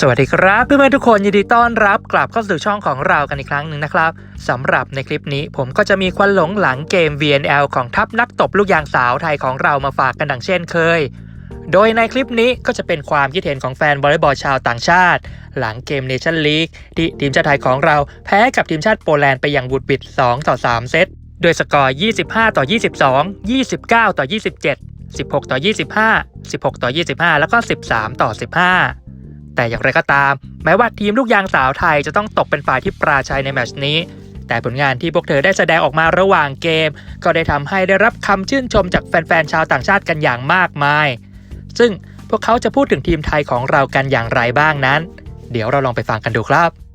สวัสดีครับเพื่อนๆทุกคนยินดีต้อนรับกลับเข้าสู่ช่องของเรากันอีกครั้งหนึ่งนะครับสำหรับในคลิปนี้ผมก็จะมีควันหลงหลังเกม VNL ของทัพนักตบลูกยางสาวไทยของเรามาฝากกันดังเช่นเคย โดยในคลิปนี้ก็จะเป็นความคิดเห็นของแฟนวอลเลย์บอลชาวต่างชาติ หลังเกมเนชั่นลีกที่ทีมชาติไทยของเราแพ้กับทีมชาติโปแลนด์ไปอย่างบุดบิด2ต่อ3เซตโดยสกอร์ 25 ต่อ 22 29 ต่อ 27 16 ต่อ 25 16 ต่อ 25 แล้วก็ 13 ต่อ 15 แต่อย่างไรก็ตาม แม้ว่าทีมลูกยางสาวไทยจะต้องตกเป็นฝ่ายที่ปราชัยในแมตชนี้ แต่ผลงานที่พวกเธอได้แสดงออกมาระหว่างเกม ก็ได้ทำให้ได้รับคำชื่นชมจากแฟนๆชาวต่างชาติกันอย่างมากมาย ซึ่งพวกเขาจะพูดถึงทีมไทยของเรากันอย่างไรบ้างนั้น เดี๋ยวเราลองไปฟังกันดูครับ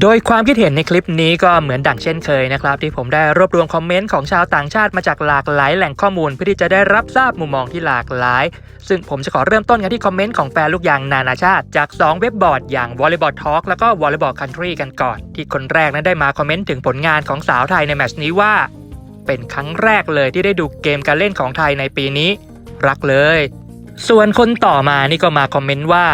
โดยความคิดเห็นในคลิปนี้ก็เหมือนดังเช่นเคยนะครับ ที่ผมได้รวบรวมคอมเมนต์ของชาวต่างชาติมาจากหลากหลายแหล่งข้อมูลเพื่อที่จะได้รับทราบมุมมองที่หลากหลาย ซึ่งผมจะขอเริ่มต้นกันที่คอมเมนต์ของแฟนลูกยางนานาชาติ จาก 2 เว็บบอร์ดอย่าง Volleyball Talk แล้วก็ Volleyball Country กันก่อน ที่คนแรกนั้นได้มาคอมเมนต์ถึงผลงานของสาวไทยในแมตช์นี้ว่า เป็นครั้งแรกเลยที่ได้ดูเกมการเล่นของไทยในปีนี้ รักเลย ส่วนคนต่อมานี่ก็มาคอมเมนต์ว่า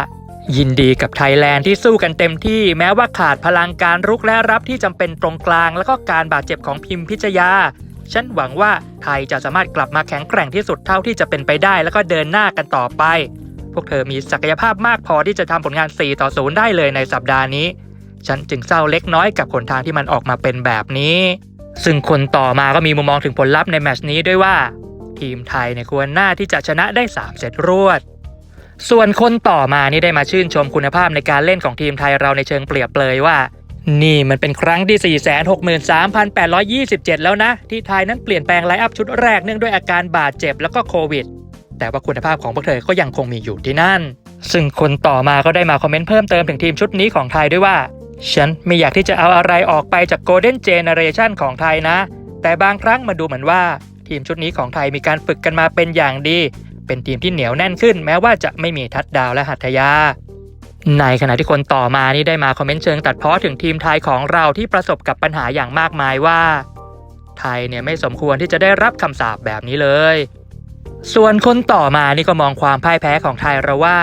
ยินดีกับไทยแลนด์ที่สู้กันเต็มที่แม้ว่าขาดพลังการรุกและรับที่จำเป็นตรงกลาง แล้วก็การบาดเจ็บของพิมพิชยา ฉันหวังว่าไทยจะสามารถกลับมาแข็งแกร่งที่สุดเท่าที่จะเป็นไปได้ แล้วก็เดินหน้ากันต่อไป พวกเธอมีศักยภาพมากพอที่จะทำผลงาน 4 ต่อ 0 ได้เลยในสัปดาห์นี้ ฉันจึงเศร้าเล็กน้อยกับผลทางที่มันออกมาเป็นแบบนี้ ซึ่งคนต่อมาก็มีมุมมองถึงผลลัพธ์ในแมตช์นี้ด้วยว่า ทีมไทยเนี่ยควรหน้าที่จะชนะได้ 3 เซตรวด ส่วนคนต่อมานี่ได้มาชื่นชมคุณภาพในการเล่นของทีมไทยเราในเชิงเปรียบเปรยว่า นี่มันเป็นครั้งที่ 463,827 แล้วนะ ที่ไทยนั้นเปลี่ยนแปลงไลน์อัพชุดแรกเนื่องด้วยอาการบาดเจ็บแล้วก็โควิด แต่ว่าคุณภาพของพวกเธอก็ยังคงมีอยู่ที่นั่น ซึ่งคนต่อมาก็ได้มาคอมเมนต์เพิ่มเติมถึงทีมชุดนี้ของไทยด้วยว่า ฉันไม่อยากที่จะเอาอะไรออกไปจาก Golden Generation ของไทยนะ แต่บางครั้งมาดูเหมือนว่า ทีมชุดนี้ของไทยมีการฝึกกันมาเป็นอย่างดี เป็นทีมที่เหนียวแน่นขึ้น แม้ว่าจะไม่มีทัดดาวและหัตถยา ในขณะที่คนต่อมานี่ได้มาคอมเมนต์เชิงตัดเพ้อถึงทีมไทยของเราที่ประสบกับปัญหาอย่างมากมายว่า ไทยเนี่ยไม่สมควรที่จะได้รับคำสาปแบบนี้เลย ส่วนคนต่อมานี่ก็มองความพ่ายแพ้ของไทยเราว่า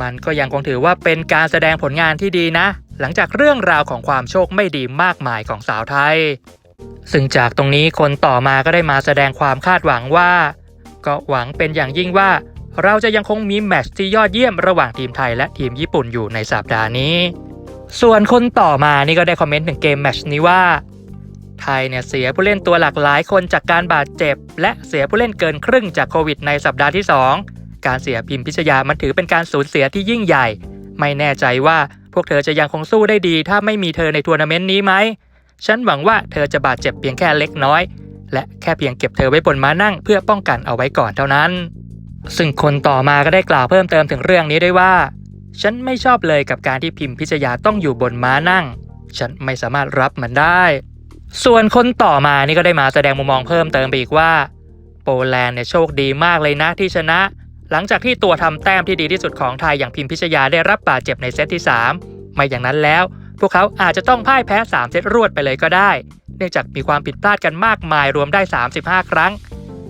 มันก็ยังคงถือว่าเป็นการแสดงผลงานที่ดีนะ หลังจากเรื่องราวของความโชคไม่ดีมากมายของสาวไทยซึ่งจากตรงนี้คนต่อมาก็ได้มาแสดงความคาดหวังว่า ก็หวังเป็นอย่างยิ่งว่า เราจะยังคงมีแมตช์ที่ยอดเยี่ยมระหว่างทีมไทยและทีมญี่ปุ่นอยู่ในสัปดาห์นี้ ส่วนคนต่อมานี่ก็ได้คอมเมนต์ถึงเกมแมตช์นี้ว่า ไทยเนี่ยเสียผู้เล่นตัวหลักหลายคนจากการบาดเจ็บ และเสียผู้เล่นเกินครึ่งจากโควิดในสัปดาห์ที่ 2 การเสียพิมพิชยามันถือเป็นการสูญเสียที่ยิ่งใหญ่ ไม่แน่ใจว่าพวกเธอจะยังคงสู้ได้ดี ถ้าไม่มีเธอในทัวร์นาเมนต์นี้ไหมฉันหวังว่าเธอจะบาดเจ็บเพียงแค่เล็กน้อย และแค่เพียงเก็บเธอไว้บนม้านั่งเพื่อป้องกันเอาไว้ก่อนเท่านั้น ซึ่งคนต่อมาก็ได้กล่าวเพิ่มเติมถึงเรื่องนี้ด้วยว่า ฉันไม่ชอบเลยกับการที่พิมพิชยาต้องอยู่บนม้านั่ง ฉันไม่สามารถรับมันได้ ส่วนคนต่อมานี่ก็ได้มาแสดงมุมมองเพิ่มเติมไปอีกว่า โปแลนด์เนี่ยโชคดีมากเลยนะที่ชนะ หลังจากที่ตัวทำแต้มที่ดีที่สุดของไทยอย่างพิมพิชยาได้รับบาดเจ็บในเซตที่ 3 ไม่อย่างนั้นแล้ว พวกเขาอาจจะต้องพ่ายแพ้ 3 เซตรวดไปเลยก็ได้ เนื่องจากมีความผิดพลาดกันมากมายรวมได้ 35 ครั้ง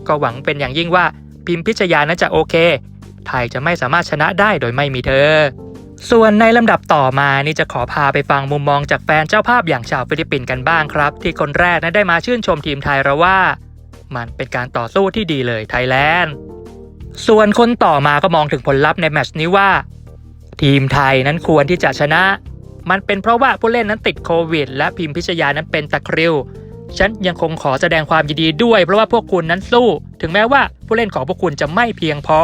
ก็หวังเป็นอย่างยิ่งว่าพิมพิชยานั้นจะโอเค ไทยจะไม่สามารถชนะได้โดยไม่มีเธอ ส่วนในลำดับต่อมานี่จะขอพาไปฟังมุมมองจากแฟนเจ้าภาพอย่างชาวฟิลิปปินส์กันบ้างครับ ที่คนแรกนั้นได้มาชื่นชมทีมไทยเราว่า มันเป็นการต่อสู้ที่ดีเลยไทยแลนด์ส่วนคนต่อมาก็มองถึงผลลัพธ์ในแมตช์นี้ว่า ทีมไทยนั้นควรที่จะชนะ มันเป็นเพราะว่าผู้เล่นนั้นติดโควิด และพิมพิชยานั้นเป็นตะคริว ฉันยังคงขอแสดงความยินดีด้วย เพราะว่าพวกคุณนั้นสู้ ถึงแม้ว่าผู้เล่นของพวกคุณจะไม่เพียงพอ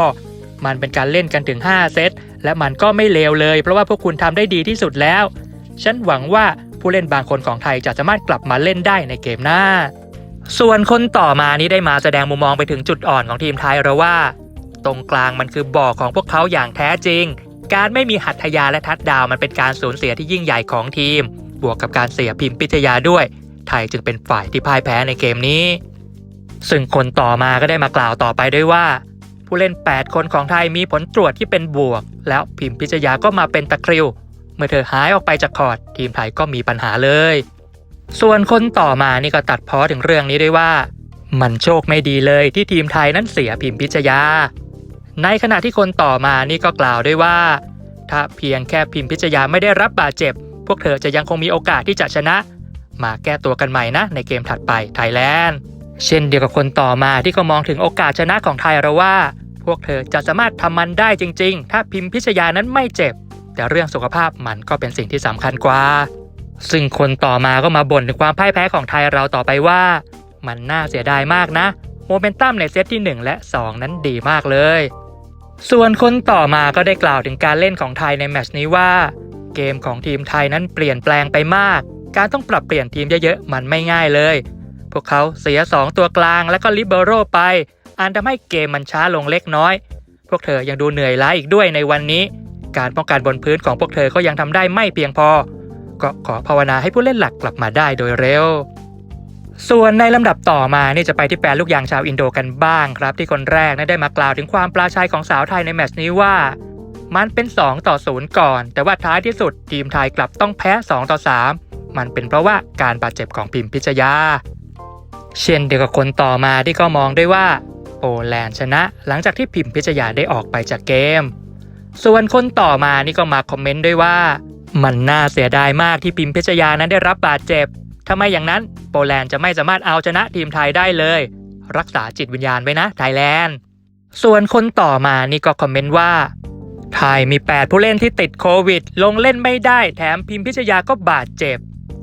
มันเป็นการเล่นกันถึง 5 เซต และมันก็ไม่เลวเลย เพราะว่าพวกคุณทำได้ดีที่สุดแล้ว ฉันหวังว่าผู้เล่นบางคนของไทยจะสามารถกลับมาเล่นได้ในเกมหน้า ส่วนคนต่อมานี้ได้มาแสดงมุมมองไปถึงจุดอ่อนของทีมไทยเราว่า ตรงกลางมันคือบ่อของพวกเขาอย่างแท้จริง การไม่มีหัตถยาและทัดดาวมันเป็นการสูญเสียที่ยิ่งใหญ่ของทีม บวกกับการเสียพิมพิทยาด้วย ไทยจึงเป็นฝ่ายที่พ่ายแพ้ในเกมนี้ ซึ่งคนต่อมาก็ได้มากล่าวต่อไปด้วยว่า ผู้เล่น 8 คนของไทยมีผลตรวจที่เป็นบวก แล้วพิมพิชยาก็มาเป็นตะคริว เมื่อเธอหายออกไปจากคอร์ดทีมไทยก็มีปัญหาเลย ส่วนคนต่อมานี่ก็ตัดพ้อถึงเรื่องนี้ด้วยว่า มันโชคไม่ดีเลยที่ทีมไทยนั้นเสียพิมพิชยา ในขณะที่คนต่อมานี่ก็กล่าวด้วยว่า ถ้าเพียงแค่พิมพิชยาไม่ได้รับบาดเจ็บ พวกเธอจะยังคงมีโอกาสที่จะชนะ มาแก้ตัวกันใหม่นะ ในเกมถัดไปไทยแลนด์ เช่นเดียวกับคนต่อมาที่ก็มองถึงโอกาสชนะของไทยเราว่า พวกเธอจะสามารถทำมันได้จริง ๆ ถ้าพิมพิชยานั้นไม่เจ็บ แต่เรื่องสุขภาพมันก็เป็นสิ่งที่สำคัญกว่า ซึ่งคนต่อมาก็มาบ่นถึงความพ่ายแพ้ของไทยเราต่อไปว่า มันน่าเสียดายมากนะ โมเมนตัมในเซตที่ 1 และ 2 นั้นดีมากเลย ส่วนคนต่อมาก็ได้กล่าวถึงการเล่นของไทยในแมตช์นี้ว่า เกมของทีมไทยนั้นเปลี่ยนแปลงไปมาก การต้องปรับเปลี่ยนทีมเยอะๆมันไม่ง่ายเลย พวกเขาเสีย 2 ตัวกลางและก็ลิเบโรไป อันทำให้เกมมันช้าลงเล็กน้อย พวกเธอยังดูเหนื่อยล้าอีกด้วยในวันนี้ การป้องกันบนพื้นของพวกเธอก็ยังทำได้ไม่เพียงพอ ก็ขอภาวนาให้ผู้เล่นหลักกลับมาได้โดยเร็ว ส่วนในลำดับต่อมาเนี่ยจะไปที่แปรลูกยางชาวอินโดกันบ้างครับ ที่คนแรกนั้นได้มากล่าวถึงความปลาชัยของสาวไทยในแมตช์นี้ว่า มันเป็น 2 ต่อ 0 ก่อน แต่ว่าท้ายที่สุดทีมไทยกลับต้องแพ้ 2 ต่อ 3 มันเป็นเพราะว่าการบาดเจ็บของพิมพิชยา เช่นเดียวกับคนต่อมาที่ก็มองด้วยว่าโปแลนด์ชนะหลังจากที่พิมพิชยาได้ออกไปจากเกม ส่วนคนต่อมานี่ก็มาคอมเมนต์ด้วยว่า มันน่าเสียดายมากที่พิมพิชยานั้นได้รับบาดเจ็บ ทำไมอย่างนั้นโปแลนด์จะไม่สามารถเอาชนะทีมไทยได้เลย รักษาจิตวิญญาณไว้นะไทยแลนด์ ส่วนคนต่อมานี่ก็คอมเมนต์ว่า ไทยมี 8 ผู้เล่นที่ติดโควิด ลงเล่นไม่ได้แถมพิมพิชยาก็บาดเจ็บ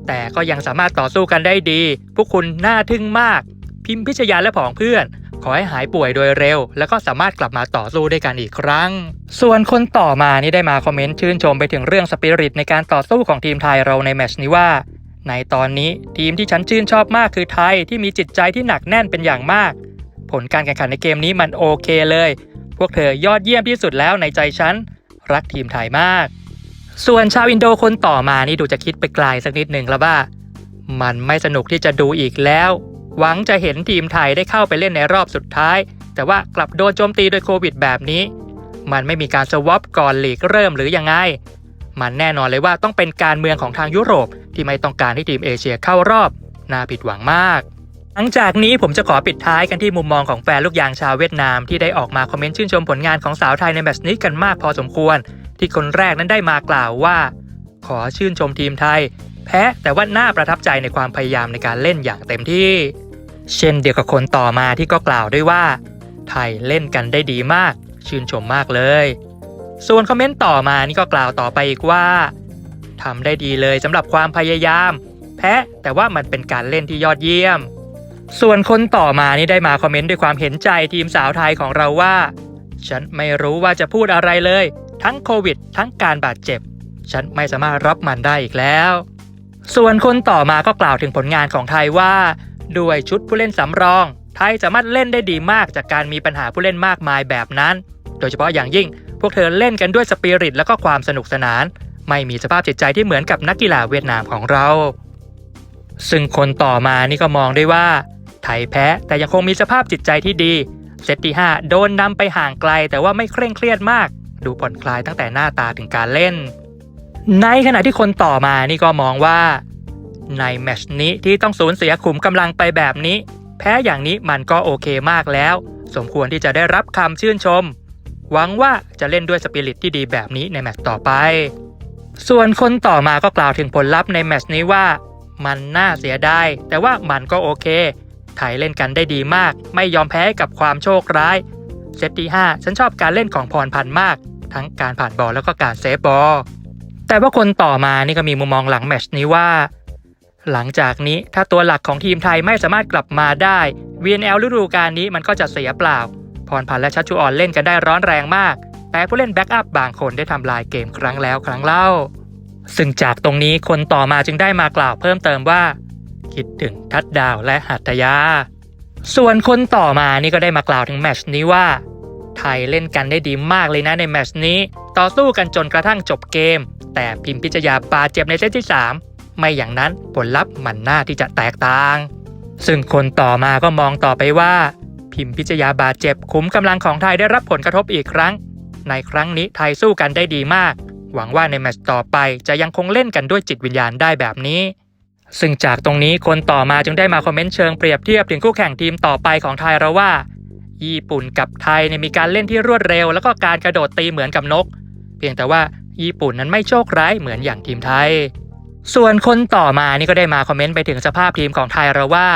แต่ก็ยังสามารถต่อสู้กันได้ดี พวกคุณน่าทึ่งมาก พิมพิชยาและผองเพื่อนขอให้หายป่วยโดยเร็ว แล้วก็สามารถกลับมาต่อสู้ด้วยกันอีกครั้ง ส่วนคนต่อมานี่ได้มาคอมเมนต์ชื่นชมไปถึงเรื่องสปิริตในการต่อสู้ของทีมไทยเราในแมชนี้ว่า ในตอนนี้ทีมที่ฉันชื่นชอบมากคือไทยที่มีจิตใจที่หนักแน่นเป็นอย่างมาก ผลการแข่งขันในเกมนี้มันโอเคเลย พวกเธอยอดเยี่ยมที่สุดแล้วในใจฉัน รักทีมไทยมาก ส่วนชาวอินโดคนต่อมานี่ดูจะคิดไปไกลสักนิดหนึ่งแล้วว่า มันไม่สนุกที่จะดูอีกแล้ว หวังจะเห็นทีมไทยได้เข้าไปเล่นในรอบสุดท้าย แต่ว่ากลับโดนโจมตีโดยโควิดแบบนี้ มันไม่มีการสวอปก่อนลีกเริ่มหรือยังไง มันแน่นอนเลยว่าต้องเป็นการเมืองของทางยุโรป ที่ไม่ต้องการให้ทีมเอเชียเข้ารอบ น่าผิดหวังมากหลังจากนี้ผมจะขอปิดท้ายกันที่มุมมองของแฟนลูกยางชาวเวียดนามที่ได้ออกมาคอมเมนต์ชื่นชมผลงานของสาวไทยในแมตช์นี้กันมากพอสมควร ที่คนแรกนั้นได้มากล่าวว่า ขอชื่นชมทีมไทย แพ้แต่ว่าน่าประทับใจในความพยายามในการเล่นอย่างเต็มที่ เช่นเดียวกับคนต่อมาที่ก็กล่าวด้วยว่า ไทยเล่นกันได้ดีมาก ชื่นชมมากเลย ส่วนคอมเมนต์ต่อมานี่ก็กล่าวต่อไปอีกว่าทำได้ดีเลยสำหรับความพยายาม แพ้แต่ว่ามันเป็นการเล่นที่ยอดเยี่ยม ส่วนคนต่อมานี่ได้มาคอมเมนต์ด้วยความเห็นใจทีมสาวไทยของเราว่า ฉันไม่รู้ว่าจะพูดอะไรเลย ทั้งโควิด ทั้งการบาดเจ็บ ฉันไม่สามารถรับมันได้อีกแล้ว ส่วนคนต่อมาก็กล่าวถึงผลงานของไทยว่า ด้วยชุดผู้เล่นสำรอง ไทยสามารถเล่นได้ดีมากจากการมีปัญหาผู้เล่นมากมายแบบนั้น โดยเฉพาะอย่างยิ่ง พวกเธอเล่นกันด้วยสปิริตและก็ความสนุกสนาน ไม่มีสภาพจิตใจที่เหมือนกับนักกีฬาเวียดนามของเรา ซึ่งคนต่อมานี่ก็มองได้ว่า ไทยแพ้แต่ยังคงมีสภาพจิตใจที่ดี เซตที่ 5 โดนนำไปห่างไกล แต่ว่าไม่เคร่งเครียดมาก ดูผ่อนคลายตั้งแต่หน้าตาถึงการเล่น ในขณะที่คนต่อมานี่ก็มองว่า ในแมชนี้ที่ต้องสูญเสียขุมกำลังไปแบบนี้ แพ้อย่างนี้มันก็โอเคมากแล้ว สมควรที่จะได้รับคำชื่นชม หวังว่าจะเล่นด้วยสปิริตที่ดีแบบนี้ในแมตช์ต่อไป ส่วนคนต่อมาก็กล่าวถึงผลลัพธ์ในแมตช์นี้ว่า มันน่าเสียดายแต่ว่ามันก็โอเค ไทยเล่นกันได้ดีมาก ไม่ยอมแพ้กับความโชคร้ายเซตที่ 5 ฉันชอบการเล่นของพรพันธ์มาก ทั้งการผ่านบอลแล้วก็การเซฟบอลแต่ว่าคนต่อมานี่ก็มีมุมมองหลังแมตช์นี้ว่า หลังจากนี้ถ้าตัวหลักของทีมไทยไม่สามารถกลับมาได้ VNL ฤดูกาลนี้มันก็จะเสียเปล่า พรพันธ์และชัชชุออนเล่นกันได้ร้อนแรงมาก แต่ผู้เล่นแบ็กอัพบางคนได้ทำลายเกมครั้งแล้วครั้งเล่า ซึ่งจากตรงนี้คนต่อมาจึงได้มากล่าวเพิ่มเติมว่า คิดถึงทัดดาวและหัตถยา ส่วนคนต่อมานี่ก็ได้มากล่าวถึงแมชนี้ว่า ไทยเล่นกันได้ดีมากเลยนะในแมชนี้ ต่อสู้กันจนกระทั่งจบเกม แต่พิมพิชยาบาดเจ็บในเซตที่ 3 ไม่อย่างนั้นผลลัพธ์มันน่าที่จะแตกต่าง ซึ่งคนต่อมาก็มองต่อไปว่า พิมพิชยาบาดเจ็บขุมกำลังของไทยได้รับผลกระทบอีกครั้ง ในครั้งนี้ไทยสู้กันได้ดีมาก หวังว่าในแมตช์ต่อไปจะยังคงเล่นกันด้วยจิตวิญญาณได้แบบนี้ ซึ่งจากตรงนี้คนต่อมาจึงได้มาคอมเมนต์เชิงเปรียบเทียบถึงคู่แข่งทีมต่อไปของไทยเราว่า ญี่ปุ่นกับไทยเนี่ยมีการเล่นที่รวดเร็ว แล้วก็การกระโดดตีเหมือนกับนก เพียงแต่ว่าญี่ปุ่นนั้นไม่โชคร้ายเหมือนอย่างทีมไทย ส่วนคนต่อมานี่ก็ได้มาคอมเมนต์ไปถึงสภาพทีมของไทยเราว่า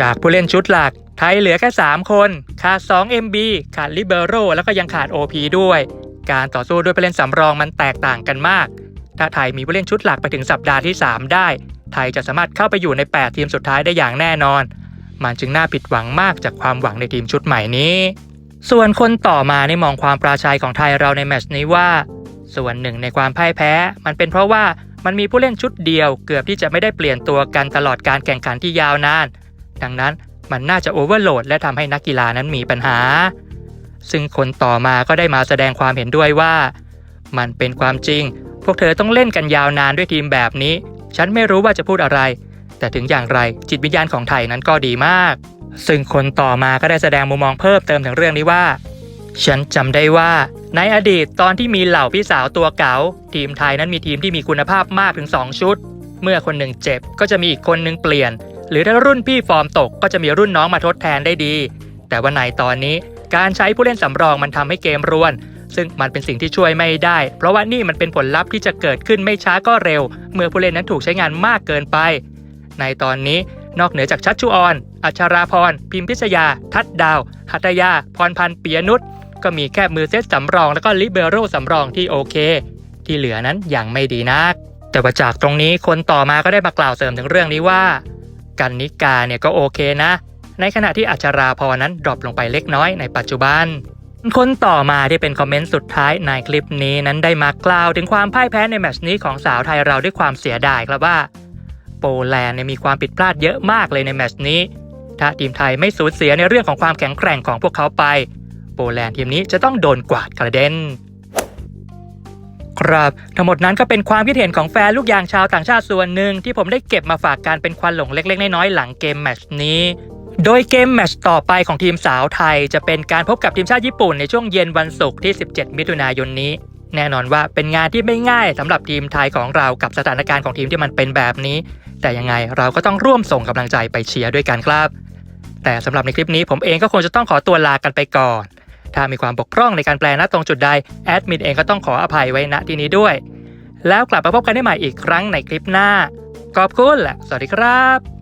จากผู้เล่นชุดหลัก ไทยเหลือแค่ 3 คน ขาด 2 MB ขาดลิเบโรแล้วก็ยังขาด OP ด้วย การต่อสู้ด้วยผู้เล่นสำรองมันแตกต่างกันมาก ถ้าไทยมีผู้เล่นชุดหลักไปถึงสัปดาห์ที่ 3 ได้ ไทยจะสามารถเข้าไปอยู่ใน 8 ทีมสุดท้ายได้อย่างแน่นอน มันจึงน่าผิดหวังมากจากความหวังในทีมชุดใหม่นี้ ส่วนคนต่อมาในมองความปราชัยของไทยเราในแมตช์นี้ว่า ส่วนหนึ่งในความพ่ายแพ้ มันเป็นเพราะว่ามันมีผู้เล่นชุดเดียว เกือบที่จะไม่ได้เปลี่ยนตัวกันตลอดการแข่งขันที่ยาวนาน ดังนั้น มันน่าจะโอเวอร์โหลดและทำให้นักกีฬานั้นมีปัญหา ซึ่งคนต่อมาก็ได้มาแสดงความเห็นด้วยว่า มันเป็นความจริง พวกเธอต้องเล่นกันยาวนานด้วยทีมแบบนี้ ฉันไม่รู้ว่าจะพูดอะไร แต่ถึงอย่างไรจิตวิญญาณของไทยนั้นก็ดีมาก ซึ่งคนต่อมาก็ได้แสดงมุมมองเพิ่มเติมถึงเรื่องนี้ว่า ฉันจำได้ว่าในอดีตตอนที่มีเหล่าพี่สาวตัวเก๋าทีมไทยนั้นมีทีมที่มีคุณภาพมากถึง 2 ชุด เมื่อคนหนึ่งเจ็บก็จะมีอีกคนหนึ่งเปลี่ยน หรือถ้ารุ่นพี่ฟอร์มตกก็จะมีรุ่นน้องมาทดแทนได้ดี แต่ว่าในตอนนี้การใช้ผู้เล่นสำรองมันทำให้เกมรวน ซึ่งมันเป็นสิ่งที่ช่วยไม่ได้ เพราะว่านี่มันเป็นผลลัพธ์ที่จะเกิดขึ้นไม่ช้าก็เร็ว เมื่อผู้เล่นนั้นถูกใช้งานมากเกินไป ในตอนนี้นอกเหนือจากชัชชุออน อัชราพร พิมพิชยา ทัดดาว หัตยา พรพันธ์ปียนุชก็มีแค่มือเซตสำรองแล้วก็ลิเบโรสำรองที่โอเค ที่เหลือนั้นยังไม่ดีนัก แต่ว่าจากตรงนี้คนต่อมาก็ได้มากล่าวเสริมถึงเรื่องนี้ว่า กันนิกาเนี่ยก็โอเคนะ ในขณะที่อัชราพรนั้นดรอปลงไปเล็กน้อยในปัจจุบัน คนต่อมาที่เป็นคอมเมนต์สุดท้ายในคลิปนี้นั้นได้มากล่าวถึงความพ่ายแพ้ในแมตช์นี้ของสาวไทยเราด้วยความเสียดายครับว่าโปแลนด์เนี่ยมีความผิดพลาดเยอะมากเลยในแมตช์นี้ ถ้าทีมไทยไม่สูญเสียในเรื่องของความแข็งแกร่งของพวกเขาไป โปแลนด์ทีมนี้จะต้องโดนกวาดกระเด็น ครับ ทั้งหมดนั้นก็เป็นความคิดเห็นของแฟนลูกยางชาวต่างชาติส่วนหนึ่งที่ผมได้เก็บมาฝากการเป็นควันหลงเล็ก ๆ น้อยๆหลังเกมแมชนี้โดยเกมแมตช์ต่อไปของทีมสาวไทย จะเป็นการพบกับทีมชาติญี่ปุ่นในช่วงเย็นวันศุกร์ที่ 17 มิถุนายนนี้ แน่นอนว่าเป็นงานที่ไม่ง่ายสำหรับทีมไทยของเรากับสถานการณ์ของทีมที่มันเป็นแบบนี้ แต่ยังไงเราก็ต้องร่วมส่งกำลังใจไปเชียร์ด้วยกันครับ แต่สำหรับในคลิปนี้ผมเองก็คงจะต้องขอตัวลากันไปก่อน ถ้ามีความบกพร่องในการแปลณตรงจุดใดแอดมินเองก็ต้องขออภัยไว้ณที่นี้ด้วย แล้วกลับมาพบกันได้ใหม่อีกครั้งในคลิปหน้าขอบคุณและสวัสดีครับ